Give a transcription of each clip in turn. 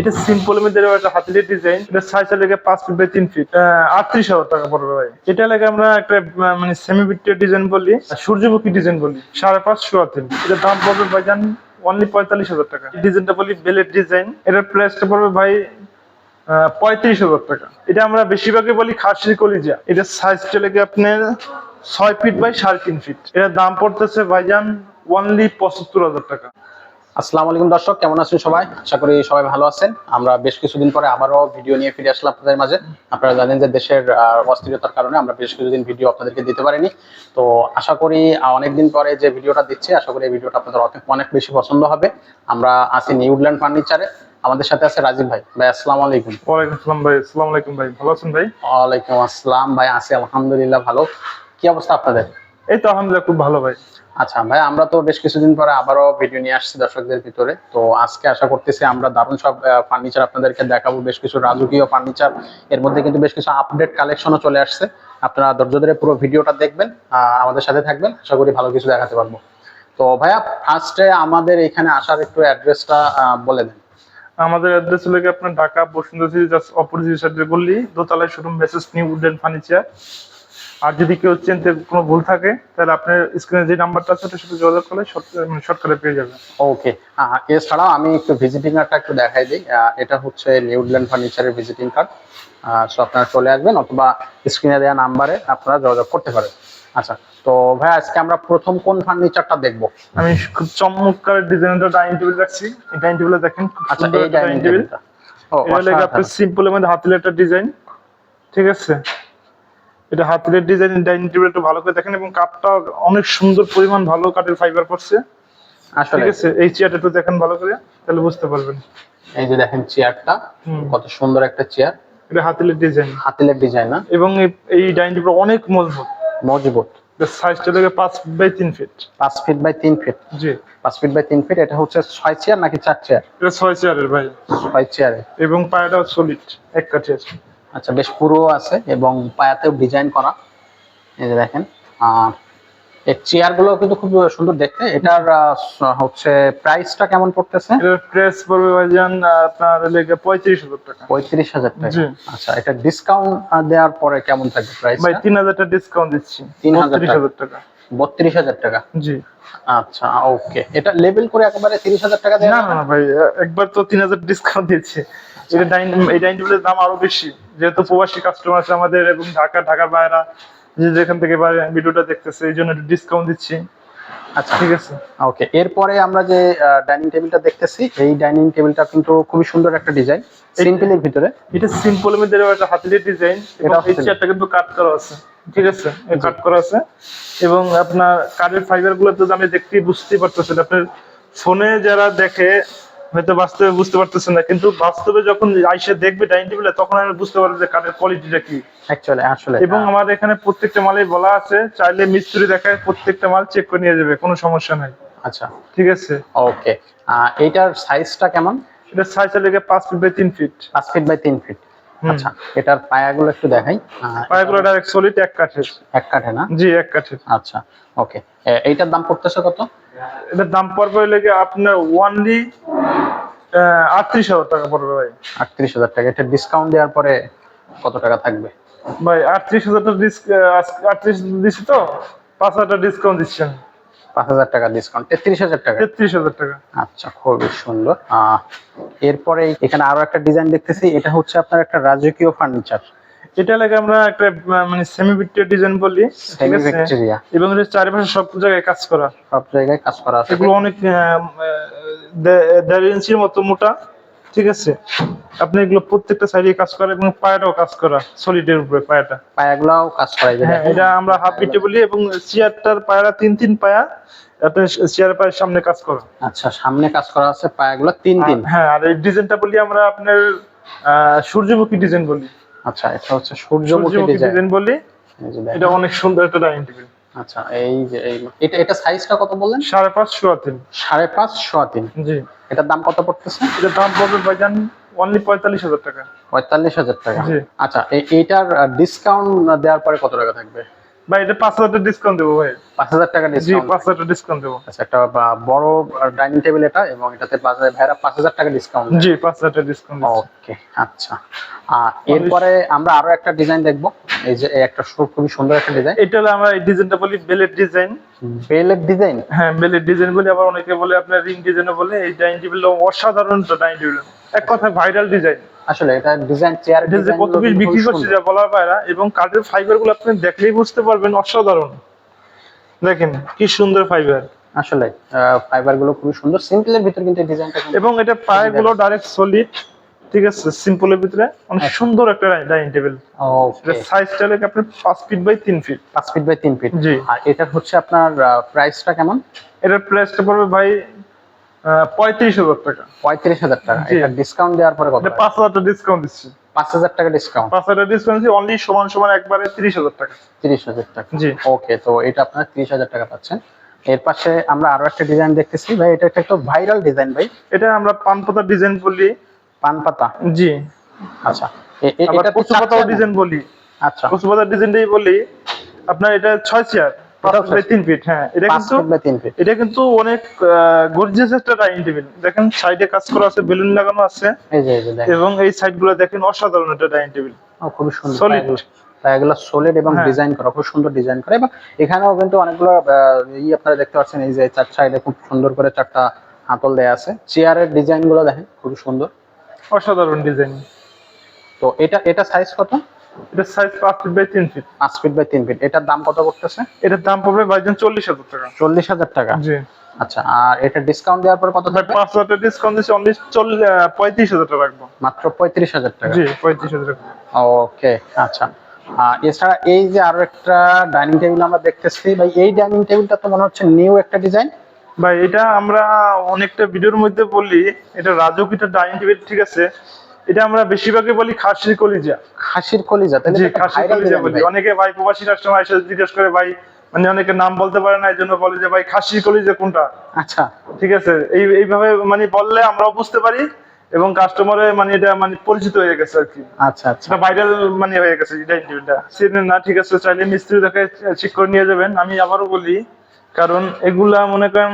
এটা সিম্পল মধ্যে একটা হাতিলের ডিজাইন এটা সাইজ লেগে পাঁচ ফিট বাই তিন ফিট আটত্রিশ হাজার টাকা পড়বে ভাই। এটা লেগে আমরা একটা মানে সেমি বিটের ডিজাইন বলি সূর্যমুখী ডিজাইন বলি। সাড়ে পাঁচ সোয়া তিন এটার দাম পড়বে ভাইজান অনলি পঁয়তাল্লিশ হাজার টাকা। ডিজাইনটা বলি বেলের ডিজাইন এটার প্রাইসটা পড়বে ভাই পঁয়ত্রিশ হাজার টাকা। এটা আমরা বেশিরভাগই বলি খাসির কলিজা। এটা সাইজটা লেগে আপনার ছয় ফিট বাই সাড়ে তিন ফিট এটার দাম পড়তেছে ভাইজান অনলি পঁচাত্তর হাজার টাকা। আসসালামু আলাইকুম দর্শক কেমন আছেন সবাই? আশা করি সবাই ভালো আছেন। আমরা বেশ কিছুদিন পরে আবারও ভিডিও নিয়ে ফিরে আসলাম আপনাদের মাঝে। আপনারা জানেন যে দেশের অস্থিরতার কারণে আমরা বেশ কিছুদিন ভিডিও আপনাদেরকে দিতে পারিনি। তো আশা করি অনেকদিন পরে যে ভিডিওটা দিচ্ছি আশা করি এই ভিডিওটা আপনাদের অনেক অনেক বেশি পছন্দ হবে। আমরা আছি নিউল্যান্ড ফার্নিচারে। আমাদের সাথে আছে রাজীব ভাই। ভাই আসসালামু আলাইকুম। ওয়ালাইকুম আসসালাম ভাই। আসসালামু আলাইকুম ভাই। ভালো আছেন ভাই? ওয়ালাইকুম আসসালাম। ভাই আছি আলহামদুলিল্লাহ ভালো। কি অবস্থা আপনাদের? এই তো আলহামদুলিল্লাহ খুব ভালো ভাই। আচ্ছা ভাই আমরা তো বেশ কিছুদিন পরে আবারও ভিডিও নিয়ে আসছি দর্শকদের ভিতরে। তো আজকে আশা করতেছি আমরা দারুণ সব ফার্নিচার আপনাদেরকে দেখাবো বেশ কিছু রাজকীয় ফার্নিচার এর মধ্যে কিন্তু বেশ কিছু আপডেট কালেকশনও চলে আসছে। আপনারা ধৈর্য ধরে পুরো ভিডিওটা দেখবেন আমাদের সাথে থাকবেন। আশা করি ভালো কিছু দেখাতে পারব। তো ভাইয়া ফার্স্টে আমাদের এখানে আসার একটু অ্যাড্রেসটা বলে দেন। আমাদের অ্যাড্রেস হলো আপনার Dhaka Bashundhara city just opposite সাইডে গলি দোতলায় showroom message new wooden furniture আর যদি কেউ চিনতে কোনো ভুল থাকে তাহলে আপনার স্ক্রিনে যে নাম্বারটা আছে ওটার সাথে যোগাযোগ করলে শর্টকাটে পেয়ে যাবেন। ওকে এছাড়াও আমি একটু ভিজিটিং কার্ডটা একটু দেখাই দিই। এটা হচ্ছে নিউজিল্যান্ড ফার্নিচারের ভিজিটিং কার্ড সো আপনারা চলে আসবেন অথবা স্ক্রিনে দেওয়া নাম্বারে আপনারা যোগাযোগ করতে পারেন। আচ্ছা তো ভাই আজকে আমরা প্রথম কোন ফার্নিচারটা দেখব? আমি খুব চমৎকার ডিজাইনের ডাইনিং টেবিল রাখছি। এই ডাইনিং টেবিলে দেখেন আচ্ছা এই ডাইনিং ডাইনিং টেবিল টেবিলটা ও এটা লাগে আপনার সিম্পলের মধ্যে হাতিলের একটা ডিজাইন ঠিক আছে? এটা হাতিলের ডিজাইন ডাইনিং টেবিল একটু ভালো করে দেখেন এবং কাঠটা অনেক সুন্দর পরিমাণ ভালো কাঠের ফাইবার করছে আসলে ঠিক আছে? এই চেয়ারটা একটু দেখেন ভালো করে তাহলে বুঝতে পারবেন। এই যে দেখেন চেয়ারটা কত সুন্দর একটা চেয়ার এটা হাতিলের ডিজাইন হাতিলের ডিজাইন না? এবং এই- ডাইনিং টেবিল অনেক মজবুত। মজবুত। সাইজটা থেকে পাঁচ বাই তিন ফিট পাঁচ ফিট বাই তিন ফিট জি। পাঁচ ফিট বাই তিন ফিট এটা হচ্ছে ছয় চেয়ার নাকি চার চেয়ার এটা ছয় চেয়ারের ভাই। ছয় চেয়ারে এবং পায়াটা সলিড এক কাঠের আচ্ছা বেশ পুরো আছে এবং পায়াতেও ডিজাইন করা। এই যে দেখেন আর এই চেয়ারগুলো কিন্তু খুব সুন্দর দেখতে। এটার হচ্ছে প্রাইসটা কেমন পড়তেছে? এটার প্রেস পড়বে ভাইজান আপনার লেগে পঁয়ত্রিশ হাজার টাকা। পঁয়ত্রিশ হাজার টাকা। জি। আচ্ছা এটা ডিসকাউন্ট দেওয়ার পরে কেমন থাকবে প্রাইস ভাই তিন হাজার টাকা ডিসকাউন্ট দিচ্ছি 3,000 তিরিশ হাজার টাকা। বত্রিশ হাজার টাকা? জি। আচ্ছা ওকে এটা লেবেল করে একেবারে তিরিশ হাজার টাকা দেওয়া না না ভাই একবার তো তিন হাজার ডিসকাউন্ট দিচ্ছে এটা ডাইন এই ডাইনিং টেবিলের দাম আরও বেশি। যেহেতু প্রবাসী কাস্টমার আছে আমাদের এবং ঢাকা ঢাকার বাইরা যে যেখান থেকে ভিডিওটা দেখতেছে এই জন্য একটু ডিসকাউন্ট দিচ্ছি। আচ্ছা। ঠিক আছে? ওকে এরপরে আমরা যে ডাইনিং টেবিলটা দেখতেছি এই ডাইনিং টেবিলটা কিন্তু খুবই সুন্দর একটা ডিজাইন সিম্পলের ভিতরে। এটা সিম্পল মধ্যে একটা হাতিলের ডিজাইন এটা এই চেয়ারটা কিন্তু কাট করা আছে। ঠিক আছে? কাট করা আছে। এবং আপনার কাঠের ফাইবারগুলো তো আমি দেখতে বুঝতেই পারতেছেন। আপনার ফোনে যারা দেখে হয়তো বাস্তবে বুঝতে পারতেছে না কিন্তু বাস্তবে যখন আইসে দেখবে ডাইনিং টেবিলে তখন আমি বুঝতে পারব যে কাঠের কোয়ালিটিটা কি। অ্যাকচুয়ালি আসলে এবং আমার এখানে প্রত্যেকটা মালে বলা আছে চাইলে মিস্ত্রি দেখায় প্রত্যেকটা মাল চেক করে নিয়ে যাবে কোনো সমস্যা নাই। আচ্ছা। ঠিক আছে? ওকে এইটার সাইজটা কেমন? এটা সাইজ লেগে পাঁচ ফিট বাই তিন ফিট পাঁচ ফিট বাই তিন ফিট। আচ্ছা এটার পায়াগুলো একটু দেখাই। পায়াগুলো ডাইরেক্ট সলিড এক কাঠের। এক কাঠে না? জি এক কাঠের। আচ্ছা ওকে। এইটার দাম পড়তেছে কত? এটার দাম পড়বে লেগে আপনার ওয়ানলি আটত্রিশ হাজার টাকা পড়বে ভাই। আটত্রিশ হাজার টাকা। এটা ডিসকাউন্ট দেওয়ার পরে কত টাকা থাকবে? ভাই আটত্রিশ হাজার টাকা আটত্রিশ দিচ্ছি তো পাঁচ হাজার টাকা ডিসকাউন্ট দিচ্ছেন। পাঁচ হাজার টাকা ডিসকাউন্ট তেত্রিশ হাজার টাকা? তেত্রিশ হাজার টাকা। আচ্ছা খুবই সুন্দর। আহ, এরপরে এখানে আরও একটা ডিজাইন দেখতেছি এটা হচ্ছে আপনার একটা রাজকীয় ফার্নিচার এটা লাগে আমরা একটা মানে সেমি ভিক্টোরিয়া ডিজাইন বলি সেমি ভিক্টোরিয়া এবং এর চারিপাশে সব জায়গায় কাজ করা। সব জায়গায় কাজ করা আছে। এগুলো অনেক দেড় ইঞ্চির মতো মোটা ঠিক আছে? আপনি এগুলো প্রত্যেকটা সাইডে কাজ করা এবং পায়াটাও কাজ করা সলিডের উপরে পায়াটা। পায়াগুলাও কাজ করা যায় হ্যাঁ এটা আমরা হাফ বিটে বলি এবং চেয়ারটার পায়রা তিন তিন পায়া আপনার চেয়ার পায়ের সামনে কাজ করা আচ্ছা সামনে কাজ করা আছে পায়াগুলো তিন তিন হ্যাঁ আর এই ডিজাইনটা বলি আমরা আপনার সূর্যমুখী ডিজাইন বলি। আচ্ছা এটা হচ্ছে সূর্যমুখী ডিজাইন বলি। এটা অনেক সুন্দর একটা ডাইনিং টেবিল আচ্ছা এই যে এই এটা এটা সাইজটা কত বললেন? সাড়ে পাঁচ সোয়া তিন। সাড়ে পাঁচ সোয়া তিন। জি। এটার দাম কত পড়তেছে? এটার দাম পড়বে ভাইজান অনলি পঁয়তাল্লিশ হাজার টাকা। পঁয়তাল্লিশ হাজার টাকা। আচ্ছা এই- এইটার ডিসকাউন্ট দেওয়ার পরে কত টাকা থাকবে? ভাই এটা পাঁচ হাজার টাকা ডিসকাউন্ট দেবো ভাই। পাঁচ হাজার টাকা জি ডিসকাউন্ট পাঁচ হাজার টাকা ডিসকাউন্ট দেবো। আচ্ছা একটা বা- বড় ডাইনিং টেবিল এটা এবং এটাতে পাঁচ হাজার ভাইরা পাঁচ হাজার টাকা ডিসকাউন্ট জি পাঁচ হাজার টাকা ডিসকাউন্ট ওকে আচ্ছা। আর এরপরে আমরা আরও একটা ডিজাইন দেখব। এই যে একটা খুবই সুন্দর একটা ডিজাইন এটা হলো আমরা এই ডিজাইনটা বলি বেলের ডিজাইন বেলের ডিজাইন হ্যাঁ বেলের ডিজাইন বলি আবার অনেকে বলে আপনার রিং ডিজাইনও বলে এই ডাইনিং টেবিল অসাধারণ ডাইনিং টেবিল এক কথায় ভাইরাল ডিজাইন আসলে এটা ডিজাইন চেয়ার যে কত পিস বিক্রি করছে যা বলার বাইরা এবং কাঠের ফাইবারগুলো আপনি দেখলেই বুঝতে পারবেন অসাধারণ। দেখেন কি সুন্দর ফাইবার আসলে ফাইবারগুলো খুবই সুন্দর। সিম্পলের ভিতর কিন্তু ডিজাইনটা এবং এটা পায়ে গুলো ডাইরেক্ট সলিড ঠিক আছে? সিম্পলের ভিতরে অনেক সুন্দর একটা ডাইনিং টেবিল ওকে এটা সাইজটা লাগে আপনার পাঁচ ফিট বাই তিন ফিট পাঁচ ফিট বাই তিন ফিট জি। আর এটা হচ্ছে আপনার প্রাইসটা কেমন? এটার প্রাইসটা পড়বে ভাই পঁয়ত্রিশ হাজার টাকা। পঁয়ত্রিশ হাজার টাকা। এটা ডিসকাউন্ট দেওয়ার পরে কত পাঁচ হাজার টাকা ডিসকাউন্ট দিচ্ছি। পাঁচ হাজার টাকা ডিসকাউন্ট পাঁচ হাজার ডিসকাউন্ট দিচ্ছি অনলি সমান সমান একবারে তিরিশ হাজার টাকা। তিরিশ হাজার টাকা। জি। ওকে তো এটা আপনার তিরিশ হাজার টাকা পাচ্ছেন। এর পাশে আমরা আরও একটা ডিজাইন দেখতেছি। ভাই এটা একটা ভাইরাল ডিজাইন ভাই। এটা আমরা পান পাতার ডিজাইন বলি। পান পাতা? জি। আচ্ছা। এটা কচু পাতাও ডিজাইন বলি। আচ্ছা। কচু পাতার ডিজাইনটাই বলি। আপনার এটা ছয় চেয়ার পাঁচ এটাও ফিট বাই তিন ফিট হ্যাঁ। এটা কিন্তু ফিট বাই তিন ফিট এটা কিন্তু অনেক গর্জিয়াস একটা ডাইনিং টেবিল দেখেন সাইডে কাজ করা আছে বেলুন লাগানো আছে। এই যে এই যে দেখেন। এবং এই সাইডগুলো দেখেন অসাধারণ একটা ডাইনিং টেবিল খুবই সুন্দর। এগুলো সলিড এবং হ্যাঁ। ডিজাইন করা। খুব সুন্দর ডিজাইন করা। এবং এখানেও কিন্তু অনেকগুলো ই আপনারা দেখতে পাচ্ছেন এই যে চার সাইডে খুব সুন্দর করে চারটা হাতল দেয়া আছে। চেয়ারের ডিজাইনগুলো দেখেন খুবই সুন্দর। অসাধারণ ডিজাইন। তো এটা এটা সাইজ কত? এটা সাইজ পাঁচ ফিট বাই তিন ফিট পাঁচ ফিট বাই তিন ফিট এটার দাম কত করতেছে এটার দাম পড়বে ভাইজান চল্লিশ হাজার টাকা। চল্লিশ হাজার টাকা? জি। আচ্ছা আর এটা ডিসকাউন্ট দেওয়ার পর কত থাকবে? পাঁচ হাজার ডিসকাউন্ট দিচ্ছি অনলি পঁয়ত্রিশ হাজার টাকা রাখব। মাত্র পঁয়ত্রিশ হাজার টাকা? জি পঁয়ত্রিশ হাজার টাকা। ওকে আচ্ছা। আর এছাড়া এই যে আরও একটা ডাইনিং টেবিল আমরা দেখতেছি ভাই এই ডাইনিং টেবিলটা তো মনে হচ্ছে নিউ একটা ডিজাইন ভাই এটা আমরা অনেকটা ভিডিওর মধ্যে বললি এটা রাজকিটা ডাইনিং টেবিল ঠিক আছে? এটা আমরা বেশিরভাগই বলি খাসির কলিজা। খাসির কলিজা তাহলে এটা খাসির কলিজা বলি। অনেকে ভাই প্রবাসী কাস্টমার এসে জিজ্ঞেস করে ভাই মানে অনেকে নাম বলতে পারে না এই জন্য বলে যে ভাই খাসির কলিজা কোনটা? আচ্ছা। ঠিক আছে? এই এইভাবে মানে বললে আমরাও বুঝতে পারি এবং কাস্টমারে মানে এটা মানে পরিচিত হয়ে গেছে আর কি। আচ্ছা আচ্ছা। ভাইরাল মানে হয়ে গেছে ডাইনিং টেবিলটা। চেনেন না ঠিক আছে চাইলে মিস্ত্রি দেখে ঠিক করে নিয়ে যাবেন। আমি আবারও বলি কারণ এগুলা মনে করেন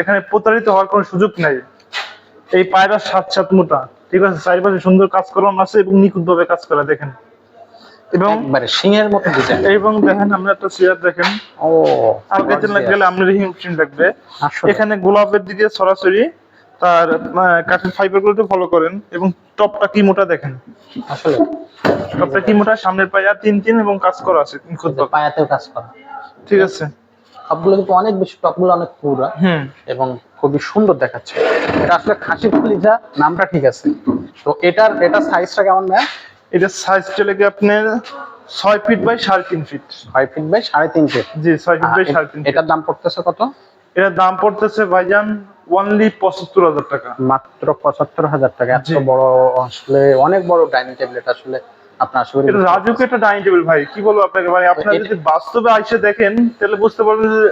এখানে প্রতারিত হওয়ার কোনো সুযোগ নাই। এই পায়রা সাত সাত মোটা ঠিক আছে? চারিপাশে সুন্দর কাজ করানো আছে এবং নিখুঁত ভাবে কাজ করা দেখেন। এবং একবারে সিংহের মতো ডিজাইন এবং দেখেন আমরা একটা চেয়ার দেখেন। ও আর কাছে গেলে আপনার হিমশিম লাগবে এখানে গোলাপের দিকে সরাসরি তার কাঠের ফাইবারগুলো ফলো করেন এবং টপটা কি মোটা দেখেন? আসলে। টপটা কি মোটা? সামনের পায়া তিন তিন এবং কাজ করা আছে। পায়াতেও কাজ করা। ঠিক আছে? সবগুলো কিন্তু অনেক বেশি টপগুলো অনেক পুরা এবং খুবই সুন্দর দেখাচ্ছে। এটা আসলে খাসির কলিজা নামটা ঠিক আছে। তো এটার এটা সাইজটা কেমন ম্যাম এটা সাইজটা লেগে আপনার ছয় ফিট বাই সাড়ে তিন ফিট ছয় ফিট বাই সাড়ে তিন ফিট জি ছয় ফিট বাই সাড়ে তিন এটার দাম পড়তেছে কত? এটার দাম পড়তেছে ভাইজান ওনলি পঁচাত্তর হাজার টাকা। মাত্র পঁচাত্তর হাজার টাকা। এত বড় আসলে অনেক বড় ডাইনিং টেবিল এটা আসলে। আপনার শরীর রাজুকে একটা ডাইনিং টেবিল ভাই কি বলব আপনাকে? মানে আপনারা যদি বাস্তবে আইসে দেখেন তাহলে বুঝতে পারবেন যে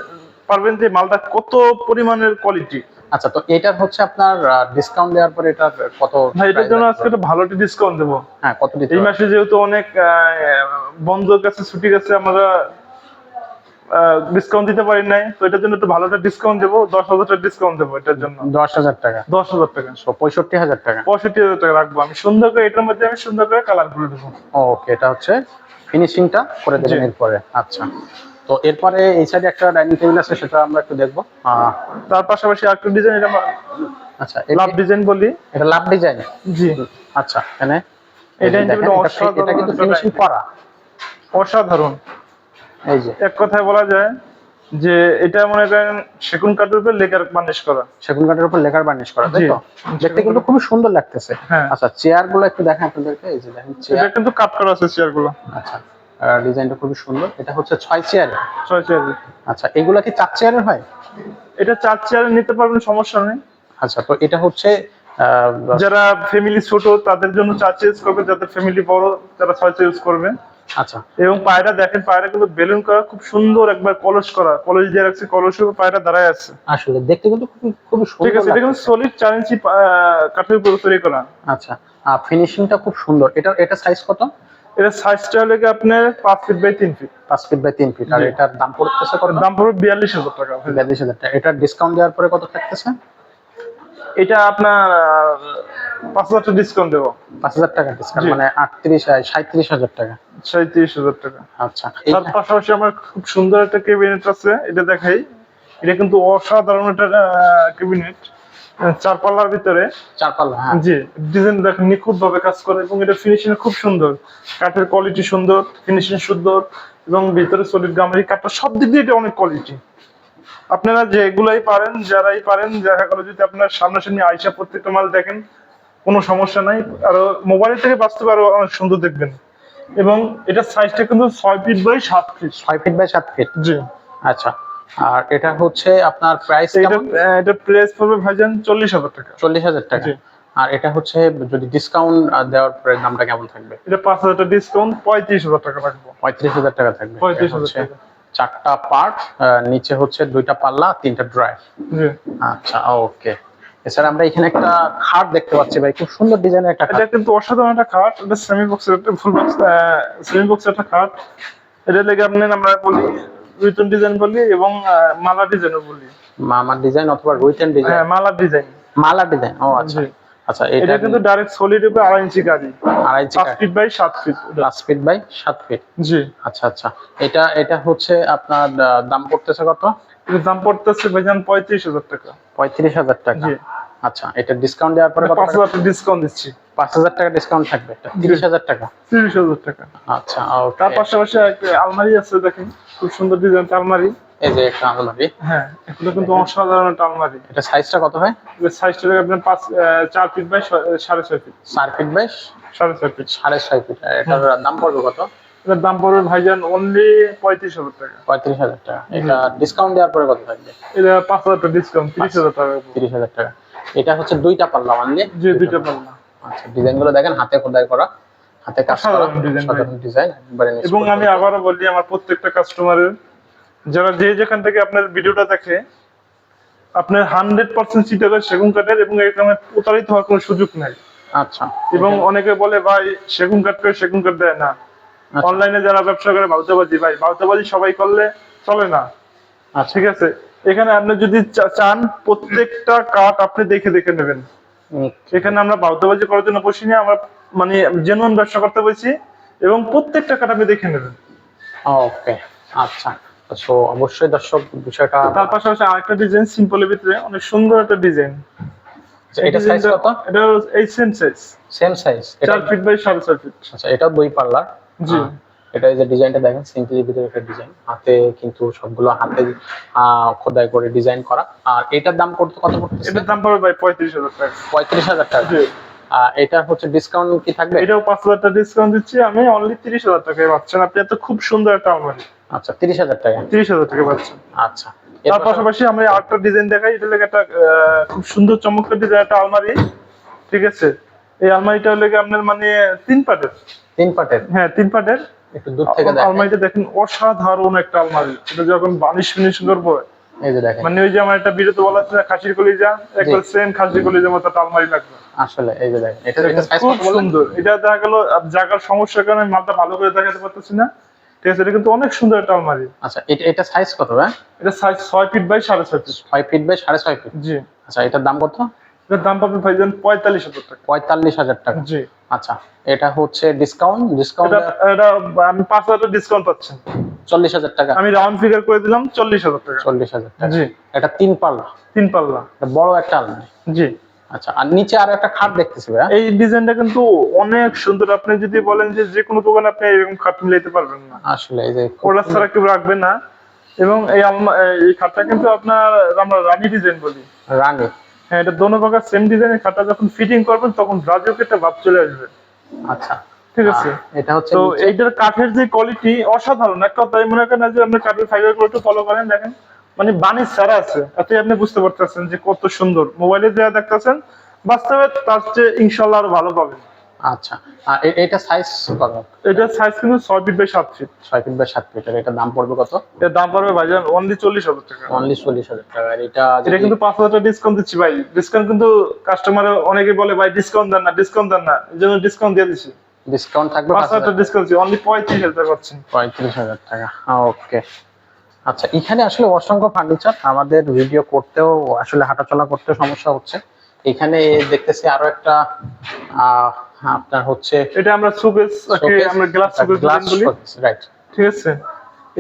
পারবেন যে মালটা কত পরিমাণের কোয়ালিটি আচ্ছা তো এটার হচ্ছে আপনার ডিসকাউন্ট দেওয়ার পরে এটার কত ভাই এটার জন্য আজকে একটা ভালো একটা ডিসকাউন্ট দেবো। হ্যাঁ কত দিতে এই মাসে যেহেতু অনেক আহ, বন্ধ গেছে ছুটি গেছে আমরা ডিসকাউন্ট দিতে পারি নাই। তো এটার জন্য একটু ভালো একটা ডিসকাউন্ট দেবো। দশ হাজার টাকা ডিসকাউন্ট দেবো এটার জন্য। দশ হাজার টাকা। দশ হাজার টাকা। পঁয়ষট্টি হাজার টাকা। পঁয়ষট্টি হাজার টাকা রাখব। আমি সুন্দর করে এটার মধ্যে আমি সুন্দর করে কালার করে দেবো। ওকে এটা হচ্ছে ফিনিশিংটা করে দেবেন এরপরে। আচ্ছা। তো এরপরে এই সাইডে একটা ডাইনিং টেবিল আছে সেটা আমরা একটু দেখব। তার পাশাপাশি আরেকটা ডিজাইন এটা আচ্ছা এটা- লাভ ডিজাইন বলি। এটা লাভ ডিজাইন জি। আচ্ছা এখানে এই এটা কিন্তু ফিনিশিং করা। অসাধারণ। এই যে। এক কথায় বলা যায় যে এটা মনে করেন সেগুন কাঠের উপর লেকার বানিশ করা। সেগুন কাঠের উপর লেখার বার্নিশ করা তাই তো? দেখতে কিন্তু খুব সুন্দর লাগতেছে। হ্যাঁ। আচ্ছা চেয়ারগুলো একটু দেখেন আপনাদেরকে এই যে দেখেন এটা চেয়ার। কিন্তু কাট করা আছে চেয়ারগুলো আচ্ছা ডিজাইনটা খুবই সুন্দর। এটা হচ্ছে ছয় চেয়ার। ছয় চেয়ার। আচ্ছা এগুলা কি চার চেয়ারের হয়? এটা চার চেয়ার নিতে পারবেন সমস্যা নেই। আচ্ছা তো এটা হচ্ছে আহ, যারা ফ্যামিলি ছোট তাদের জন্য চার চেয়ার করবে যাদের ফ্যামিলি বড় তারা ছয় চেয়ার ইউজ করবে। আচ্ছা। এবং পায়রা দেখেন পায়রা কিন্তু বেলুন করা খুব সুন্দর একবার কলস করা। কলস দিয়ে রাখছে কলসের উপর পায়রা দাঁড়ায় আছে। আসলে দেখতে কিন্তু খুবই ঠিক সুন্দর আছে এটা কিন্তু সলিড চার ইঞ্চি কাঠের উপর তৈরি করা। আচ্ছা আর ফিনিশিংটা খুব সুন্দর। এটা এটা সাইজ কত? এটা সাইজটা হলে কি আপনার পাঁচ ফিট বাই তিন ফিট পাঁচ ফিট বাই তিন ফিট আর এটার দাম পড়তেছে কত? দাম পড়বে বিয়াল্লিশ হাজার টাকা। বিয়াল্লিশ হাজার টাকা। এটার ডিসকাউন্ট দেওয়ার পরে কত থাকতেছে? এটা আপনার পাঁচ হাজার টাকা ডিসকাউন্ট দেবো। পাঁচ হাজার টাকা ডিসকাউন্ট মানে আটত্রিশ সাঁত্রিশ হাজার টাকা। সাঁত্রিশ হাজার টাকা। আচ্ছা তার পাশাপাশি আমার খুব সুন্দর একটা ক্যাবিনেট আছে এটা দেখাই। এটা কিন্তু অসাধারণ একটা ক্যাবিনেট চার পাল্লার ভিতরে। চার পাল্লা হ্যাঁ। জি ডিজাইন দেখেন নিখুঁত ভাবে কাজ করে এবং এটা ফিনিশিং খুব সুন্দর। কাঠের কোয়ালিটি সুন্দর ফিনিশিং সুন্দর এবং ভিতরে সলিড গামারি কাঠটা সব দিক দিয়ে এটা অনেক কোয়ালিটি আপনারা যেগুলাই পারেন যারাই পারেন দেখা গেলো যদি আপনার সামনাসামনি আইসা প্রত্যেকটা মাল দেখেন কোনো সমস্যা নাই। আর মোবাইল থেকে বাস্তবে আরও অনেক সুন্দর দেখবেন। এবং এটা সাইজটা কিন্তু ছয় ফিট বাই সাত ফিট ছয় ফিট বাই সাত ফিট জি। আচ্ছা। আর এটা হচ্ছে আপনার প্রাইস এটা এটা প্রাইস পড়বে ভাইজান চল্লিশ হাজার টাকা। চল্লিশ হাজার টাকা। আর এটা হচ্ছে যদি ডিসকাউন্ট দেওয়ার পরে দামটা কেমন থাকবে? এটা পাঁচ হাজার টাকা ডিসকাউন্ট পঁয়ত্রিশ হাজার টাকা থাকবে পঁয়ত্রিশ হাজার টাকা থাকবে। পঁয়ত্রিশ হাজার টাকা। চারটা পার্ট নিচে হচ্ছে দুইটা পাল্লা তিনটা ড্রাইভ আচ্ছা ওকে এছাড়া আমরা এখানে একটা খাট দেখতে পাচ্ছি ভাই খুব সুন্দর ডিজাইনের একটা এটা কিন্তু অসাধারণ একটা খাট এটা সেমি বক্সের একটা ফুল বক্স সেমি বক্সের একটা খাট। এটা লেগে আপনি আমরা বলি রিটন ডিজাইন বলি এবং মালা ডিজাইনও বলি। মামার ডিজাইন অথবা রুইটেন ডিজাইন হ্যাঁ মালা ডিজাইন মালা ডিজাইন ও আচ্ছা। আচ্ছা এটা কিন্তু ডাইরেক্ট সলিড উপরে আড়াই ইঞ্চি গাড়ি। আড়াই ইঞ্চি পাঁচ ফিট বাই সাত ফিট পাঁচ ফিট বাই সাত ফিট জি। আচ্ছা আচ্ছা। এটা এটা হচ্ছে আপনার দাম পড়তেছে কত? এটার দাম পড়তেছে ভাইজান পঁয়ত্রিশ হাজার টাকা। পঁয়ত্রিশ হাজার টাকা? আচ্ছা এটা ডিসকাউন্ট দেওয়ার পরে পাঁচ হাজার ডিসকাউন্ট দিচ্ছি। পাঁচ হাজার টাকা ডিসকাউন্ট থাকবে তিরিশ হাজার টাকা? তিরিশ হাজার টাকা। আচ্ছা তার পাশাপাশি একটা আলমারি আছে দেখেন খুব সুন্দর ডিজাইন আলমারি। এই যে একটা আলমারি। হ্যাঁ এগুলো কিন্তু অসাধারণ একটা আলমারি। এটা সাইজটা কত হয় সাইজটা দেখে আপনার পাঁচ চার ফিট বাই সাড়ে ছয় ফিট চার ফিট বাই সাড়ে ছয় ফিট সাড়ে ছয় ফিট এটার দাম পড়বে কত? এটার দাম পড়বে ভাইজান অনলি পঁয়ত্রিশ হাজার টাকা। পঁয়ত্রিশ হাজার টাকা। এটা ডিসকাউন্ট দেওয়ার পরে কত থাকবে? এটা পাঁচ হাজার টাকা ডিসকাউন্ট তিরিশ হাজার টাকা। তিরিশ হাজার টাকা। এটা হচ্ছে দুইটা পাল্লা জি দুইটা পাল্লা। আচ্ছা দেখেন হাতে খোদাই করা হাতে কাজ করা ডিজাইন এবং আমি আবারও বলি আমার প্রত্যেকটা কাস্টমারের যারা যে যেখান থেকে আপনার ভিডিওটা দেখে আপনার হান্ড্রেড পার্সেন্ট সিটার সেগুন কাঠের এবং এখানে প্রতারিত হওয়ার কোনো সুযোগ নাই। আচ্ছা। এবং অনেকে বলে ভাই সেগুন কাঠ করে সেগুন কাঠ দেয় না। অনলাইনে যারা ব্যবসা করে ভাউতাবাজি ভাই ভাউতাবাজি সবাই করলে চলে না। আচ্ছা। ঠিক আছে? এখানে আপনি যদি চান প্রত্যেকটা কাঠ আপনি দেখে দেখে নেবেন। এখানে আমরা ভাউতাবাজি করার জন্য বসি না আমরা মানে জেনুয়ান ব্যবসা করতে বসি এবং প্রত্যেকটা কাঠ আপনি দেখে নেবেন। ওকে আচ্ছা। তো অবশ্যই দর্শক বিষয়টা তার পাশাপাশি আরেকটা ডিজাইন সিম্পলের ভিতরে অনেক সুন্দর একটা ডিজাইন আচ্ছা, এটা সাইজ কত? এটা এই সেম সাইজ সেম সাইজ এটা চার ফিট বাই সাড়ে চার ফিট আচ্ছা এটা দুই পাল্লার। জি। এটা যে ডিজাইনটা দেখেন সিম্পলের ভিতরে একটা ডিজাইন। হাতে কিন্তু সবগুলো হাতে খোদাই করে ডিজাইন করা। আর এটার দাম কত কত পড়তেছে? এটার দাম পড়বে ভাই পঁয়ত্রিশ হাজার টাকা। পঁয়ত্রিশ হাজার টাকা। জি। এটা হচ্ছে ডিসকাউন্ট কি থাকবে? এটাও পাঁচ হাজার টাকা ডিসকাউন্ট দিচ্ছি। আমি অনলি তিরিশ হাজার টাকায় পাচ্ছেন। আপনি এত খুব সুন্দর একটা আলমারি। আচ্ছা তিরিশ হাজার টাকা। তিরিশ হাজার টাকা পাচ্ছেন। আচ্ছা। তার পাশাপাশি আমরা আরেকটা ডিজাইন দেখাই। এটা লেগে একটা আহ, খুব সুন্দর চমৎকার ডিজাইন একটা আলমারি। ঠিক আছে? এই আলমারিটা লেগে আপনার মানে তিন পাটের। তিন পাটের? হ্যাঁ তিন পাটের। একটু দূর থেকে দেখেন। আলমারিটা দেখেন অসাধারণ একটা আলমারি। এটা যখন বানিশ ফিনিশ করব এই যে দেখেন। মানে ওই যে আমার একটা বলা আছে খাসির কলিজা একবার সেম খাসির মতো একটা আলমারি লাগবে। আসলে এই যে দেখেন এটা এটা সাইজ খুব সুন্দর। এটা দেখা গেল জায়গার সমস্যার কারণে মালটা ভালো করে দেখাতে পারতেছি না। ঠিক আছে এটা কিন্তু অনেক সুন্দর একটা আলমারি। আচ্ছা এটা এটা সাইজ কত ভাই? এটা সাইজ ছয় ফিট বাই সাড়ে ছয় ফিট ছয় ফিট বাই সাড়ে ছয় ফিট জি। আচ্ছা এটার দাম কত? এটার দাম পাবেন ভাইজান পঁয়তাল্লিশ হাজার টাকা। পঁয়তাল্লিশ হাজার টাকা। জি। আচ্ছা এটা হচ্ছে ডিসকাউন্ট ডিসকাউন্ট এটা আমি পাঁচ হাজার ডিসকাউন্ট পাচ্ছি। চল্লিশ হাজার টাকা। আমি রাউন্ড ফিগার করে দিলাম চল্লিশ হাজার টাকা। চল্লিশ হাজার টাকা। জি। এটা তিন পাল্লা। তিন পাল্লা। এটা বড় একটা আলমারি। জি। আচ্ছা আর নিচে আরও একটা খাট দেখতেছি ভাই এই ডিজাইনটা কিন্তু অনেক সুন্দর। আপনি যদি বলেন যে যে কোনো দোকানে আপনি এরকম খাট মিলাইতে পারবেন না। আসলে এই যে ওটা ছাড়া কেউ রাখবে না। এবং এই এই খাটটা কিন্তু আপনার আমরা রানি ডিজাইন বলি। রানী। হ্যাঁ এটা দোনো প্রকার সেম ডিজাইনের খাতা যখন ফিটিং করবেন তখন রাজুকে একটা ভাব চলে আসবে। আচ্ছা। ঠিক আছে? এটা হচ্ছে তো এইটার কাঠের যে কোয়ালিটি অসাধারণ। একটা তাই মনে করেন যে আপনি কাঠের ফাইবারগুলো একটু ফলো করেন দেখেন মানে বানিশ ছাড়া আছে। এতে আপনি বুঝতে পারতেছেন যে কত সুন্দর। মোবাইলে যা দেখতেছেন বাস্তবে তার চেয়ে ইনশাল্লাহ আরও ভালো পাবেন। আচ্ছা। আর এটা সাইজ কত? এটার সাইজ কিন্তু ছয় ফিট বাই সাত ফিট ছয় ফিট বাই সাত ফিট আর এটার দাম পড়বে কত? এর দাম পড়বে ভাইজান অনলি চল্লিশ হাজার টাকা। অনলি চল্লিশ হাজার টাকা। আর এটা এটা কিন্তু পাঁচ হাজার টাকা ডিসকাউন্ট দিচ্ছি ভাই। ডিসকাউন্ট কিন্তু কাস্টমার অনেকে বলে ভাই ডিসকাউন্ট দেন না ডিসকাউন্ট দেন না। এই জন্য ডিসকাউন্ট দিয়ে দিচ্ছি। ডিসকাউন্ট থাকবে পাঁচ হাজার টাকা ডিসকাউন্ট অনলি পঁয়ত্রিশ হাজার টাকা পাচ্ছেন পঁয়ত্রিশ হাজার টাকা। ওকে আচ্ছা এখানে আসলে অসংখ্য ফার্নিচার আমাদের ভিডিও করতেও আসলে হাঁটাচলা করতেও সমস্যা হচ্ছে। এখানে দেখতেছি আরও একটা আহ, আপনার হচ্ছে এটা আমরা সুকেস আমরা গ্লাস গ্লাস বলি। রাইট ঠিক আছে?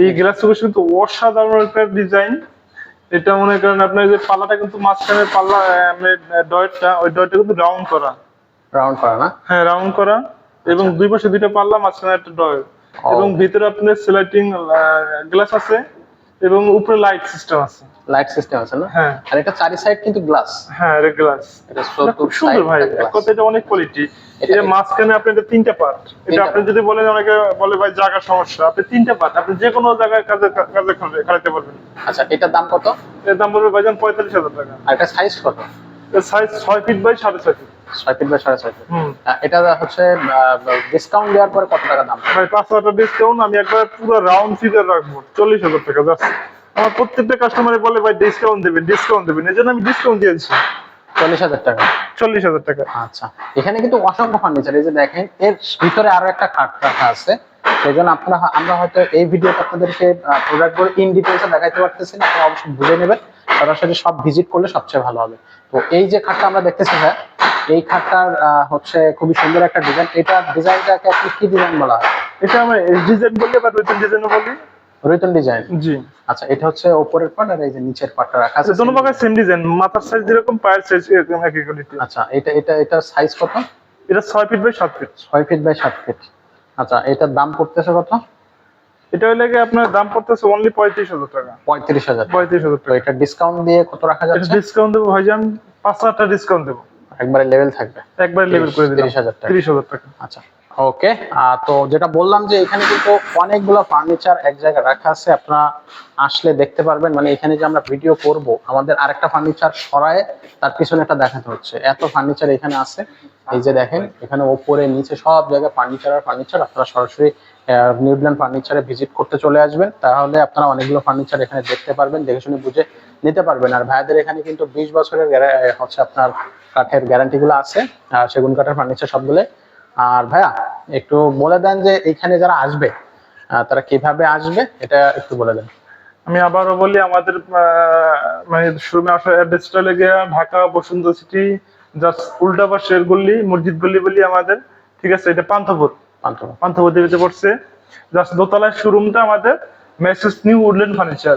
এই গ্লাস সুকেস কিন্তু অসাধারণ একটা ডিজাইন এটা মনে করেন আপনার যে পাল্লাটা কিন্তু মাঝখানে পাল্লা ডয়েটটা ওই ডয়েটটা কিন্তু রাউন্ড করা। রাউন্ড করা না? হ্যাঁ রাউন্ড করা। এবং দুই পাশে দুইটা পাল্লা মাঝখানে একটা ডয়েট। এবং ভিতরে আপনার স্লাইটিং গ্লাস আছে। এবং উপরে লাইট সিস্টেম আছে। লাইট সিস্টেম আছে না? হ্যাঁ। আর এটা চারি সাইড কিন্তু গ্লাস হ্যাঁ এটা গ্লাস এটা খুব সুন্দর ভাই কথা এটা অনেক কোয়ালিটি এটা মাঝখানে আপনি এটা তিনটা পার্ট এটা আপনি যদি বলেন অনেকে বলে ভাই জায়গা সমস্যা। আপনি তিনটা পার্ট আপনি যে কোনো জায়গায় কাজে কাজে খাটাতে পারবেন। আচ্ছা এটার দাম কত? এর দাম পড়বে ভাইজান পঁয়তাল্লিশ হাজার টাকা। আর এটা সাইজ কত? সাইজ ছয় ফিট বাই সাড়ে ছয় ফিট ছয় ফিট বাই সাড়ে ছয় ফিট এটা হচ্ছে ডিসকাউন্ট দেওয়ার পরে কত টাকা দাম? ভাই পাঁচ হাজার ডিসকাউন্ট আমি একবার পুরো রাউন্ড ফিগার রাখব চল্লিশ হাজার টাকা জাস্ট আমার প্রত্যেকটা কাস্টমারে বলে ভাই ডিসকাউন্ট দেবেন ডিসকাউন্ট দেবেন। এই জন্য আমি ডিসকাউন্ট দিয়েছি চল্লিশ হাজার টাকা? চল্লিশ হাজার টাকা। আচ্ছা। এখানে কিন্তু অসংখ্য ফার্নিচার এই যে দেখেন এর ভিতরে আরও একটা খাট রাখা আছে। সেই জন্য আপনারা আমরা হয়তো এই ভিডিওতে আপনাদেরকে প্রোডাক্টগুলো ইন ডিটেলসে দেখাইতে পারতেছি না আপনারা অবশ্যই বুঝে নেবেন। সরাসরি সব ভিজিট করলে সবচেয়ে ভালো হবে। তো এই যে খাটটা আমরা দেখতেছি হ্যাঁ এই খাটটার হচ্ছে খুবই সুন্দর একটা ডিজাইন এটা ডিজাইনটাকে আপনি কি ডিজাইন বলা হয়? এটা আমি ডিজাইন বলি বা নতুন ডিজাইন বলি? রৈতন ডিজাইন জি। আচ্ছা এটা হচ্ছে উপরের পার্ট আর এই যে নিচের পার্টটা রাখা আছে। দোনো পাকা সেম ডিজাইন মাথার সাইজ যেরকম পায়ের সাইজ এরকম একই কোয়ালিটি আচ্ছা এটা এটা এটা সাইজ কত? এটা ছয় ফিট বাই সাত ফিট ছয় ফিট বাই সাত ফিট আচ্ছা এটার দাম পড়তেছে কত? এটা হইলে গিয়ে আপনার দাম পড়তেছে অনলি পঁয়ত্রিশ হাজার টাকা। পঁয়ত্রিশ হাজার পঁয়ত্রিশ হাজার তো টাকা এটা ডিসকাউন্ট দিয়ে কত রাখা যাচ্ছে? ডিসকাউন্ট দেবো ভাইজান পাঁচ হাজার টাকা ডিসকাউন্ট দেবো। একবারে লেভেল থাকবে। একবার লেভেল করে দিলাম। তিরিশ হাজার টাকা। তিরিশ হাজার টাকা। আচ্ছা ওকে তো যেটা বললাম যে এখানে কিন্তু অনেকগুলো ফার্নিচার এক জায়গায় রাখা আছে আপনারা আসলে দেখতে পারবেন। মানে এখানে যে আমরা ভিডিও করব আমাদের আরেকটা ফার্নিচার সরায় তার পিছনে একটা দেখাতে হচ্ছে। এত ফার্নিচার এখানে আছে। এই যে দেখেন এখানে ওপরে নিচে সব জায়গায় ফার্নিচার আর ফার্নিচার আপনারা সরাসরি নিউজিল্যান্ড ফার্নিচারে ভিজিট করতে চলে আসবেন। তাহলে আপনারা অনেকগুলো ফার্নিচার এখানে দেখতে পারবেন দেখে শুনে বুঝে নিতে পারবেন। আর ভাইয়াদের এখানে কিন্তু বিশ বছরের হচ্ছে আপনার কাঠের গ্যারান্টি গুলো আছে আর সেগুন কাঠের ফার্নিচার সবগুলো আর ভাইয়া একটু বলে দেন যে এখানে যারা আসবে তারা কীভাবে আসবে এটা একটু বলে দেন। আমি আবারও বলি আমাদের মানে শোরুমে আসার অ্যাড্রেসটা লেগে ঢাকা বসুন্ধরা সিটি জাস্ট উল্টা পাশের গল্লি মসজিদ গল্লি বলি আমাদের ঠিক আছে? এটা পান্থপুর। পান্থপুর। দিতে পড়ছে। জাস্ট দোতলার শোরুমটা আমাদের মেসেজ নিউ উডল্যান্ড ফার্নিচার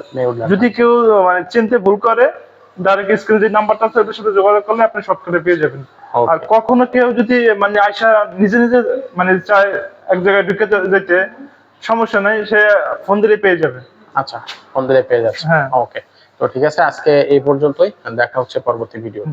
যদি কেউ মানে চিনতে ভুল করে ডাইরেক্ট স্ক্রিনে যে নাম্বারটা আছে ওটার সাথে যোগাযোগ করলে আপনি শর্টকাটে পেয়ে যাবেন। আর কখনো কেউ যদি মানে আয়সা নিজে নিজে মানে চায় এক জায়গায় ঢুকে যেতে সমস্যা নাই সে ফোন দিলে পেয়ে যাবে। আচ্ছা ফোন দিলে পেয়ে যাচ্ছে। হ্যাঁ। ওকে তো ঠিক আছে আজকে এই পর্যন্তই দেখা হচ্ছে পরবর্তী ভিডিও